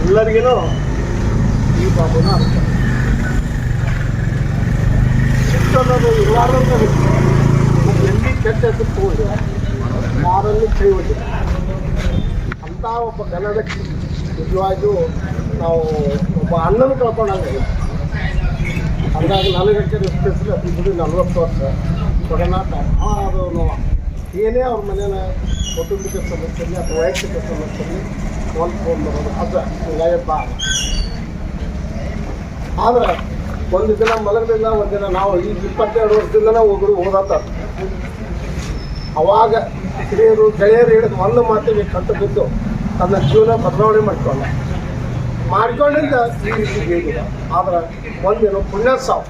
ಎಲ್ಲರಿಗೂ ಈ ಬಾಬುನ ಅರ್ಥ. ಇರಲಾರ್ದಂತ ವ್ಯಕ್ತಿ ಎಲ್ಲಿ ಕೆಟ್ಟ ಹೆಸರು ತಗೊಂಡು ಯಾರಲ್ಲಿ ಕೈ ಅಂತ ಅಂಥ ಒಬ್ಬ ಕನ್ನಡ ನಿಜವಾಗಿಯೂ ನಾವು ಒಬ್ಬ ಅಣ್ಣನ ಕಳ್ಕೊಂಡಂಗೆ ಹಾಗಾಗಿ ನನಗೆ ಸ್ಪೆಷಲ್ ಅತಿಥಿ ನಲ್ವತ್ತು ವರ್ಷ ಕೊಡನಾಟ. ಏನೇ ಅವ್ರ ಮನೇನ ಕೌಟುಂಬಿಕ ಸಮಸ್ಯೆಯಲ್ಲಿ ಅಥವಾ ವೈಯಕ್ತಿಕ ಸಮಸ್ಯೆಯಲ್ಲಿ ಫೋನ್ ಫೋನ್ ಬರೋದು ಅದು ಆದ್ರೆ ಒಂದು ದಿನ ಮಲಗಲಿಲ್ಲ ಒಂದು ದಿನ ನಾವು ಈಗ ಇಪ್ಪತ್ತೆರಡು ವರ್ಷದಿಂದನೇ ಒಬ್ಬರು ಓದಾತ ಅವಾಗ ಹಿರಿಯರು ಗೆಳೆಯರು ಹಿಡಿದು ಒಂದು ಮಾತಿಗೆ ಕಟ್ಟು ಬಿದ್ದು ತನ್ನ ಜೀವನ ಬದಲಾವಣೆ ಮಾಡ್ಕೊಂಡ ಮಾಡ್ಕೊಂಡಿಂದ ಈ ರೀತಿ ಹೇಳಿಲ್ಲ ಆದ್ರೆ ಒಂದಿನ ಪುಣ್ಯ ಸಾವು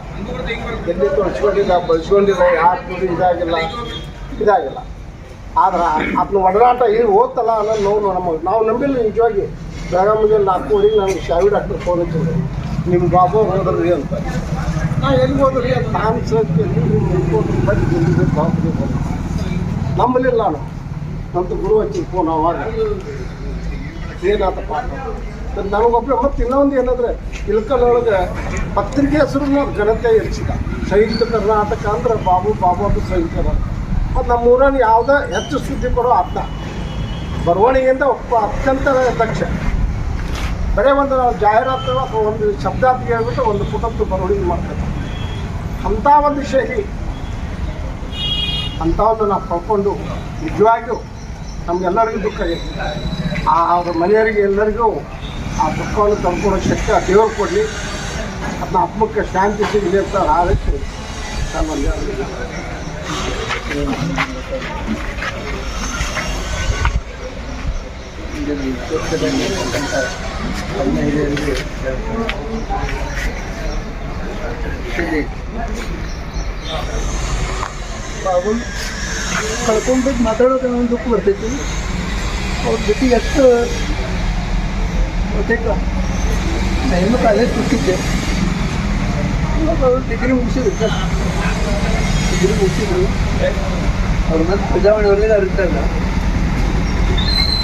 ಎಲ್ಲಿ ತೊಳ್ಸ್ಕೊಂಡಿಲ್ಲ ಬಳಸ್ಕೊಂಡಿಲ್ಲ ಯಾರು ಕೂಡ ಇದಾಗಿಲ್ಲ ಇದಾಗಿಲ್ಲ ಆದ್ರೆ ಅದನ್ನ ಒಡನಾಟ ಈಗ ಓದ್ತಲ್ಲ ಅನ್ನೋದು ನೋವು ನಮಗೆ ನಾವು ನಂಬಿಲ್ಲ ನಿಜವಾಗಿ. ಬೆಳಗಾವಿಗೆ ನಾಲ್ಕೂವರೆಗೆ ನನಗೆ ಶಾವಿ ಡಾಕ್ಟರ್ ಫೋನ್ ಹಚ್ಚಿದ್ರು. ನಿಮ್ಮ ಬಾಬು ಹೋದ್ರಿ ಅಂತ. ನಾ ಎಲ್ಲಿ ಹೋದ್ರಿ ಅಂತ. ನಾನು ಬಂದು ನಂಬಲಿಲ್ಲ ನಾನು. ಗುರು ಹಚ್ಚಿದ ಫೋನ್ ಅವಾಗ. ಏನಾತಪ್ಪ ನನಗೊಬ್ಬರು ಮತ್ತೆ ಇನ್ನೊಂದು ಏನಂದ್ರೆ ಇಳ್ಕಲ್ಲೊಳಗೆ ಪತ್ರಿಕೆ ಹೆಸರು ಘನತೆ ಹೆಚ್ಚಿದ ಸಂಯುಕ್ತ ಕರ್ನಾಟಕ ಅಂದ್ರೆ ಬಾಬು ಬಾಬು ಅಂತ. ಸಂಯುಕ್ತ ಮತ್ತು ನಮ್ಮ ಊರನ್ನು ಯಾವುದೇ ಹೆಚ್ಚು ಸುದ್ದಿ ಕೊಡೋ ಅರ್ಥ ಬರವಣಿಗೆಯಿಂದ ಒಬ್ಬ ಅತ್ಯಂತ ದಕ್ಷ. ಬರೀ ಒಂದು ನಾವು ಜಾಹೀರಾತು ಅಥವಾ ಒಂದು ಶಬ್ದಾರ್ಥ ಹೇಳ್ಬಿಟ್ಟು ಒಂದು ಪುಟದ್ದು ಬರವಣಿಗೆ ಮಾಡ್ತಾರೆ ಅಂಥ ಒಂದು ಶೈಲಿ. ಅಂಥವನ್ನು ನಾವು ಕಳ್ಕೊಂಡು ನಿಜವಾಗಿಯೂ ನಮಗೆಲ್ಲರಿಗೂ ದುಃಖ ಇದೆ. ಆ ಅವ್ರ ಮನೆಯವರಿಗೆ ಎಲ್ಲರಿಗೂ ಆ ದುಃಖವನ್ನು ತಂದ್ಕೊಡೋ ಶಕ್ತಿ ಆ ದೇವರು ಕೊಡಲಿ. ಅದನ್ನ ಆತ್ಮಕ್ಕೆ ಶಾಂತಿ ಸಿಗಲಿ ಅಂತ ಆದಷ್ಟು ನಾನು ಒಂದು ಬಾಬು ಕಳ್ಕೊಂಡ್ಬಿಟ್ಟು ಮಾತಾಡೋಕೆ ಒಂದು ದುಃಖ ಬರ್ತೈತಿ ಅವ್ರ ಜೊತೆಗೆ ಎಷ್ಟು ಬಹುತೇಕ ನಾ ಇನ್ನೂ ಕಾಲೇಜ್ ಕೊಟ್ಟಿದ್ದೆ ಇವಾಗ ಅವ್ರು ಡಿಗ್ರಿ ಮುಗಿಸಿದ್ರು ಡಿಗ್ರಿ ಮುಗಿಸಿದ್ರು ಅವ್ರ ಮತ್ತೆ ಪ್ರಜಾವಾಣಿ ವರದಿಗೆ ಅವ್ರು ಇರ್ತಾರಲ್ಲ.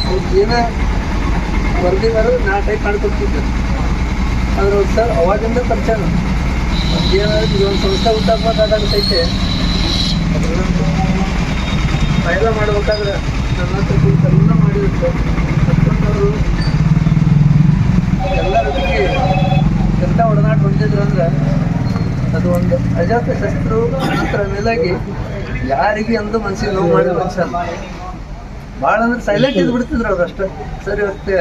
ಅವ್ರಿಗೆ ಏನೇ ವರದಿ ಬರೋದು ನಾ ಟೈಪ್ ಮಾಡ್ಕೊಡ್ತಿದ್ದೆ ಆದ್ರೆ ಅವ್ರು ಸರ್ ಅವಾಗಿಂದ ಪರಿಚಯ ಏನಾದ್ರು ಇದೊಂದು ಸಂಸ್ಥೆ ಉಂಟಾಗ್ಬೇಕಾಗೈತೆ ಪ್ರಯತ್ನ ಮಾಡ್ಬೇಕಾದ್ರೆ ನನ್ನ ಹತ್ರ ಕುಂತು ಎಲ್ಲ ಮಾಡಿರುತ್ತೆ ಎಲ್ಲ ಎಲ್ಲರಿಗೆ ಎಲ್ಲ ಒಡನಾಟ ಹೊಂದಿದ್ರು ಅಂದ್ರೆ ಅದು ಒಂದು ಅಜಾತ ಶಸ್ತ್ರು ಮಾತ್ರ ಮೇಲಾಗಿ ಯಾರಿಗೆ ಅಂದು ಮನಸ್ಸಿಗೆ ನೋವು ಮಾಡಿದ ಮನುಷ್ಯ ಭಾಳ ಅಂದ್ರೆ ಸೈಲೆಂಟ್ ಇದ್ ಬಿಡ್ತಿದ್ರು ಅವ್ರು ಅಷ್ಟೇ. ಸರಿ, ಮತ್ತೆ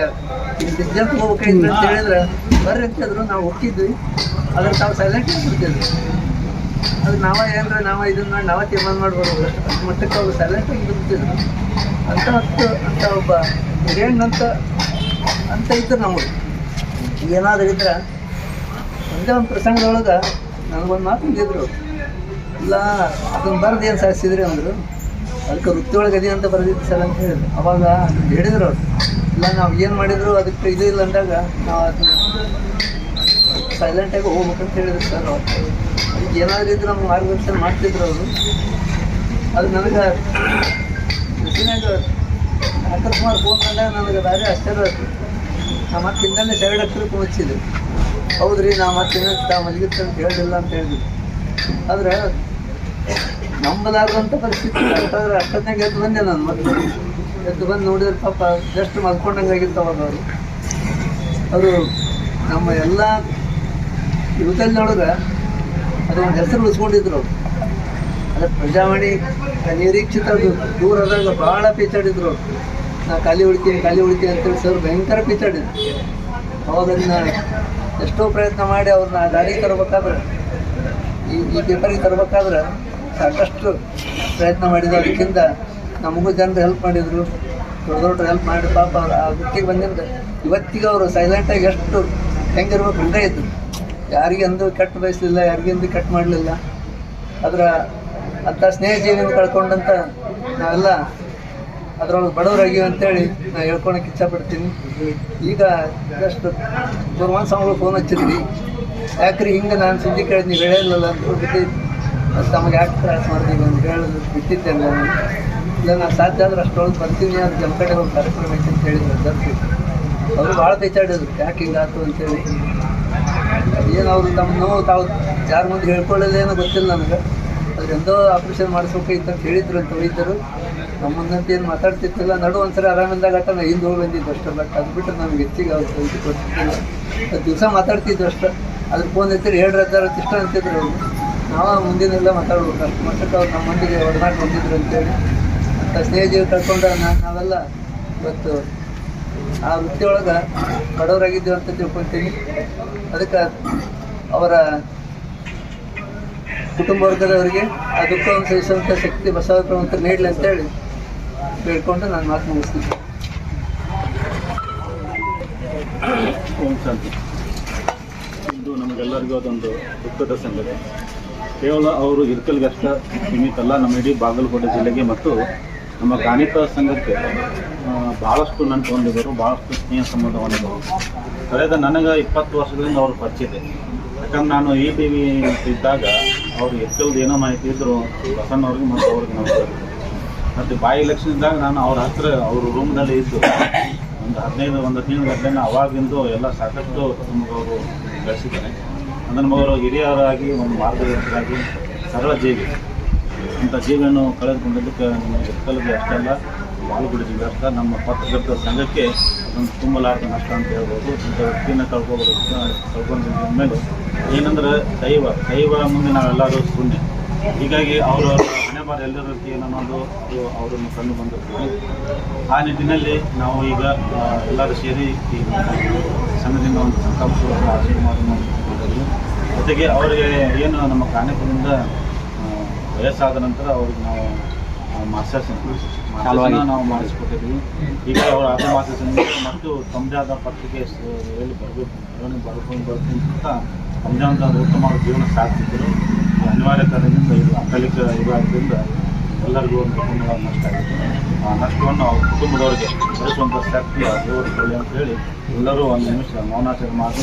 ಈ ಹೋಗ್ಬೇಕಾಯ್ತು ಅಂತ ಹೇಳಿದ್ರೆ ಬರ್ರಿ ಅಂತಿದ್ರು ನಾವು ಹೋಗಿದ್ವಿ ಅದ್ರ ತಾವು ಸೈಲೆಂಟ್ ಇದ್ಬಿಡ್ತಿದ್ರು ಅದು ನಾವ ಏನ್ರ ನಾವ ಇದನ್ನ ಮಾಡಿ, ನಾವ ತೀರ್ಮಾನ ಮಾಡ್ಬೋದು ಅಷ್ಟು. ಮಟ್ಟಕ್ಕೆ ಅವ್ರು ಸೈಲೆಂಟ್ ಆಗಿ ಬಿಡ್ತಿದ್ರು. ಅಂತ ಹತ್ತು ಅಂತ ಒಬ್ಬ ಹಿರಿಯಣ್ಣ ಅಂತ ಅಂತ ಇದ್ರು ನಮಗೆ ಏನಾದ್ರೂ ಇದ್ರೆ, ಒಂದೇ ಒಂದು ಪ್ರಸಂಗದೊಳಗೆ ನನಗೊಂದು ಮಾತು ಇದ್ರು ಇಲ್ಲ ಅದನ್ನು ಬರ್ದು ಏನು ಸಾಧಿಸಿದ್ರಿ ಅಂದರು. ಅದಕ್ಕೆ ವೃತ್ತಿ ಒಳಗೆ ಅದಿ ಅಂತ ಬರೆದಿದ್ದು ಸರ್ ಅಂತ ಹೇಳಿದ್ರು. ಅವಾಗ ಹೇಳಿದ್ರು ಅವ್ರು. ಇಲ್ಲ, ನಾವು ಏನು ಮಾಡಿದ್ರು ಅದಕ್ಕೆ ಇದು ಇಲ್ಲ ಅಂದಾಗ ನಾವು ಅದನ್ನ ಸೈಲೆಂಟಾಗಿ ಹೋಗ್ಬೇಕಂತ ಹೇಳಿದ್ರು ಸರ್ ಅದಕ್ಕೆ ಏನಾದರೂ ಇದ್ರೆ ನಮ್ಗೆ ಮಾರ್ಗದರ್ಶನ ಮಾಡ್ತಿದ್ರು ಅವರು. ಅದು ನನಗೆ ಬಿಸಿನಾಗ ಅಕಸ್ಮಾತ್ ಫೋನ್ ಬಂದಾಗ ನನಗೆ ಬೇರೆ ಆಶ್ಚರ್ಯ ಆಯ್ತು. ನಮ್ಮ ಮತ್ತೆ ಹಿಂದಲ್ಲೇ ಶರಡ್ ಹತ್ತಿರಕ್ಕೆ ಹಚ್ಚಿದ್ರು ಹೌದ್ರಿ, ನಾ ಮತ್ತೆ ತಾವು ಮಲಗಿತ್ತು ಅಂತ ಹೇಳಿಲ್ಲ ಅಂತ ಹೇಳಿದ್ವಿ. ಆದ್ರೆ ನಂಬಲಾರ್ದಂಥ ಪರಿಸ್ಥಿತಿ ಅಂತಂದ್ರೆ ಅಷ್ಟೊತ್ತಿನಾಗ ಎದ್ದು ಬಂದೆ ನಾನು ಮತ್ತೆ. ಎದ್ದು ಬಂದು ನೋಡಿದ್ರೆ ಪಾಪ ಜಸ್ಟ್ ಮಲ್ಕೊಂಡಂಗೆ ಆಗಿತ್ತು ಅದು ನಮ್ಮ ಎಲ್ಲ ಯುವಕಲ್ಲೊಳಗೆ ಅದು ಒಂದು ಹೆಸರು ಉಳಿಸ್ಕೊಂಡಿದ್ರು ಅವ್ರು. ಅದೇ ಪ್ರಜಾವಾಣಿ ನಿರೀಕ್ಷಿತ ದೂರ ಆದಾಗ ಭಾಳ ಪೀಚಾಡಿದ್ರು ಅವ್ರು. ನಾ ಖಾಲಿ ಉಳಿತೀನಿ ಖಾಲಿ ಉಳಿತೀನಿ ಅಂತೇಳಿ ಸರ್ ಭಯಂಕರ ಪೀಚಾಡಿದ್ರು. ಅವಾಗ ಎಷ್ಟೋ ಪ್ರಯತ್ನ ಮಾಡಿ ಅವ್ರನ್ನ ಗಾಡಿಗೆ ತರಬೇಕಾದ್ರೆ, ಈ ಈ ಪೇಪರಿಗೆ ತರಬೇಕಾದ್ರೆ ಸಾಕಷ್ಟು ಪ್ರಯತ್ನ ಮಾಡಿದ್ರು. ಅದಕ್ಕಿಂತ ನಮಗೂ ಜನರು ಹೆಲ್ಪ್ ಮಾಡಿದರು. ದೊಡ್ಡ ದೊಡ್ಡ ಹೆಲ್ಪ್ ಮಾಡಿ ಪಾಪ ಅವ್ರು ಆ ವೃತ್ತಿಗೆ ಬಂದಿಂದ ಇವತ್ತಿಗೆ ಅವರು ಸೈಲೆಂಟಾಗಿ ಎಷ್ಟು ಹೆಂಗಿರ್ಬೇಕು ಹಂಗೆ ಇದ್ದರು ಯಾರಿಗೆ ಅಂದು ಕೆಟ್ಟ ಬಯಸಲಿಲ್ಲ ಯಾರಿಗೆಂದು ಕಟ್ ಮಾಡಲಿಲ್ಲ. ಅದರ ಅಂಥ ಸ್ನೇಹ ಜೀವಿಯಿಂದ ಕಳ್ಕೊಂಡಂತ ನಾವೆಲ್ಲ ಅದ್ರೊಳಗೆ ಬಡವರಾಗಿ ಅಂತೇಳಿ ನಾ ಹೇಳ್ಕೊಳಕ್ಕೆ ಇಚ್ಛಪಡ್ತೀನಿ. ಈಗ ಜಸ್ಟ್ ಗುರುವಾನ್ ಸ್ವಾಮಿಗಳು ಫೋನ್ ಹಚ್ಚಿದ್ವಿ. ಯಾಕ್ರಿ ಹಿಂಗೆ ನಾನು ಸುದ್ದಿ ಕೇಳಿದ್ ನೀವು ಹೇಳಿಲ್ಲಲ್ಲ ಅಂತ ಬಿಟ್ಟು ಅದು ತಮಗೆ ಯಾಕೆ ತ್ರಾಸ ಮಾಡ್ತೀನಿ ಅಂತ ಹೇಳೋದು ಬಿಟ್ಟಿದ್ದೆ ನಾನು. ಇಲ್ಲ ನಾನು ಸಾಧ್ಯ ಆದ್ರೆ ಅಷ್ಟೊಳಗೆ ಬರ್ತೀನಿ ಅದು ನಮ್ಮ ಕಡೆ ಒಂದು ಕಾರ್ಯಕ್ರಮ ಐತೆ ಅಂತ ಹೇಳಿದ್ರು ಬರ್ತೀವಿ ಅವರು ಭಾಳ ಪೇಚಾಡಿದ್ರು ಯಾಕೆ ಹಿಂಗಾಯ್ತು ಅಂತೇಳಿ. ಏನು ಅವರು ನಮ್ಮ ನೋವು ತಾವು ಯಾರ ಮುಂದೆ ಹೇಳ್ಕೊಳ್ಳೋದೇನೋ ಗೊತ್ತಿಲ್ಲ ನನಗೆ. ಅದ್ರ ಎಂದೋ ಆಪ್ರೇಷನ್ ಮಾಡಿಸ್ಬೇಕಾಗಿತ್ತು ಅಂತ ಹೇಳಿದ್ರು ಅಂತ ವೈದ್ಯರು ನಮ್ಮ ಮುಂದಂತ ಏನು ಮಾತಾಡ್ತಿರ್ತಿಲ್ಲ, ನಡು ಒಂದ್ಸರಿ ಆರಾಮಿಂದಾಗ ಅಟ್ಟ ನಾ ಹಿಂದೆ ಹೋಗಿ ಬಂದಿದ್ದು ಅಷ್ಟೇ ಬಟ್ ಅದು ಬಿಟ್ಟು ನಮ್ಗೆ ಹೆಚ್ಚಿಗೆ ಅವ್ರು ಇದು ದಿವಸ ಮಾತಾಡ್ತಿದ್ದು ಅಷ್ಟೇ. ಅದ್ರ ಫೋನ್ ಎತ್ತಿರಿ ಎರಡು ಅದಾರ ಇಷ್ಟ ಅಂತಿದ್ರು ಅವರು. ನಾವು ಮುಂದಿನೆಲ್ಲ ಮಾತಾಡ್ಬೇಕು. ಅಷ್ಟು ಮಟ್ಟಕ್ಕೆ ಅವ್ರು ನಮ್ಮ ಮಂದಿಗೆ ಒಡನಾಟ ಬಂದಿದ್ರು ಅಂತೇಳಿ. ಅಂತ ಸ್ನೇಹಿತರು ಕರ್ಕೊಂಡು ನಾ- ನಾವೆಲ್ಲ ಇವತ್ತು ಆ ವೃತ್ತಿಯೊಳಗೆ ಬಡವರಾಗಿದ್ದೇವೆ ಅಂತ ತಿಳ್ಕೊತೀನಿ. ಅದಕ್ಕೆ ಅವರ ಕುಟುಂಬ ವರ್ಗದವರಿಗೆ ಆ ದುಃಖವನ್ನು ಸಹಿಸುವಂಥ ಶಕ್ತಿ, ಬಸವ ಪ್ರಮುಖರು ನೀಡಲಿ ಅಂತೇಳಿ ಬೇಡ್ಕೊಂಡು ನಾನು ಮಾತು ಮುಗಿಸ್ತೀನಿ. ಓಂ ಶಾಂತಿ. ಇಂದು ನಮಗೆಲ್ಲರಿಗೂ ಅದೊಂದು ದುಃಖದ ಸಂಗತಿ. ಕೇವಲ ಅವರು ಇರ್ಕಲ್ಗೆ ಅಷ್ಟ ಸೀಮಿತ ಅಲ್ಲ ನಮ್ಮ ಇಡೀ ಬಾಗಲಕೋಟೆ ಜಿಲ್ಲೆಗೆ ಮತ್ತು ನಮ್ಮ ಗಾಣಿತ ಸಂಘಕ್ಕೆ ಭಾಳಷ್ಟು ನನ್ನ ಹೊಂದಿದರು ಭಾಳಷ್ಟು ಸ್ನೇಹ ಸಂಬಂಧ ಹೊಂದಿದರು ಕಳೆದ ನನಗೆ ಇಪ್ಪತ್ತು ವರ್ಷಗಳಿಂದ ಅವರು ಪರಿಚಯ ಯಾಕಂದ್ರೆ ನಾನು ಈ ಟಿ ವಿ ಇದ್ದಾಗ ಅವರು ಎಷ್ಟೊಂದು ಏನೋ ಮಾಹಿತಿ ಇದ್ದರು ಅವ್ರಿಗೆ ಮತ್ತು ಅವ್ರಿಗೆ ನಾವು ಮತ್ತು ಬಾಯಿ ಎಲೆಕ್ಷನ್ ಇದ್ದಾಗ ನಾನು ಅವ್ರ ಹತ್ರ ಅವ್ರ ರೂಮ್ನಲ್ಲಿ ಇದ್ದು. ಒಂದು ಹದಿನೈದು, ಒಂದು ತಿಂಗಳ ಅವಾಗಿಂದು ಎಲ್ಲ ಸಾಕಷ್ಟು ನಮಗವರು ಅವರು ಬೆಳೆಸಿದ್ದಾರೆ. ಅಂದ್ರೆ ನಮಗವರು ಹಿರಿಯರಾಗಿ ಒಂದು ಮಾರ್ಗದರ್ಶಕರಾಗಿ ಸರಳ ಜೀವಿ. ಇಂಥ ಜೀವಿಯನ್ನು ಕಳೆದುಕೊಂಡಿದ್ದಕ್ಕೆ ನಮ್ಮ ಎತ್ತಲಿಗೆ ಅಷ್ಟಲ್ಲ ಬಾಲುಗುಡಿ ಜೀವಿ ಅಷ್ಟ ನಮ್ಮ ಪತ್ರಕರ್ತರ ಸಂಘಕ್ಕೆ ಅದೊಂದು ತುಂಬಲಾರದ ನಷ್ಟ ಅಂತ ಹೇಳ್ಬೋದು. ಇಂಥ ವ್ಯಕ್ತಿಯನ್ನು ಕಳ್ಕೊಬೋದು ಕಳ್ಕೊಂಡಿದ್ದ ಮೇಲೆ ಏನಂದ್ರೆ ದೈವ ದೈವ ಮುಂದೆ ನಾವೆಲ್ಲರೂ ಶೂನ್ಯ ಹೀಗಾಗಿ ಅವರ ಬಾರ ಎಲ್ಲರ ಅನ್ನೋದು ಅವರನ್ನು ಕಂಡು ಬಂದಿರ್ತೀವಿ. ಆ ನಿಟ್ಟಿನಲ್ಲಿ ನಾವು ಈಗ ಎಲ್ಲರೂ ಸೇರಿ ಈ ಸಂಘದಿಂದ ಒಂದು ಸಂಕಲ್ಪವನ್ನು ಮಾಡಿದ್ದೀವಿ ಜೊತೆಗೆ ಅವರಿಗೆ ಏನು ನಮ್ಮ ಕಾರ್ಯಕ್ರಮದಿಂದ ವಯಸ್ಸಾದ ನಂತರ ಅವ್ರಿಗೆ ನಾವು ಮಾಸ್ಟರ್ಸ್ ಮಾಸ್ಟರ್ಸ್ನ ನಾವು ಮಾಡಿಸ್ಕೊಟ್ಟಿದ್ವಿ ಈಗ ಅವರು ಅದೇ ಮಾಸ್ಟರ್ಸ್ ಮತ್ತು ತಮ್ಮದೇ ಆದ ಪತ್ರಿಕೆ ಎಲ್ಲಿ ಬರಬೇಕು ಬರ್ಕೊಂಡು ಬರ್ತೀನಿ ಅಂತ ತಮ್ಮದೇ ಆದ ಉತ್ತಮವಾದ ಜೀವನ ಸಾಧಿಸಿದ್ರು. ಅನಿವಾರ್ಯ ಕಾರಣದಿಂದ ಇದು ಅಕಾಲಿಕ ಇರೋದ್ರಿಂದ ಎಲ್ಲರಿಗೂ ಒಂದು ಕುಟುಂಬಗಳ ನಷ್ಟ ಆಗುತ್ತೆ. ಆ ನಷ್ಟವನ್ನು ಅವ್ರ ಕುಟುಂಬದವ್ರಿಗೆ ಭರಿಸುವಂಥ ಶಕ್ತಿ, ಆ ದೇವರು ಕೊಡಿ ಅಂತ ಹೇಳಿ ಎಲ್ಲರೂ ಒಂದು ನಿಮಿಷ ಮೌನಾಚರಣೆ ಮಾಡಿ.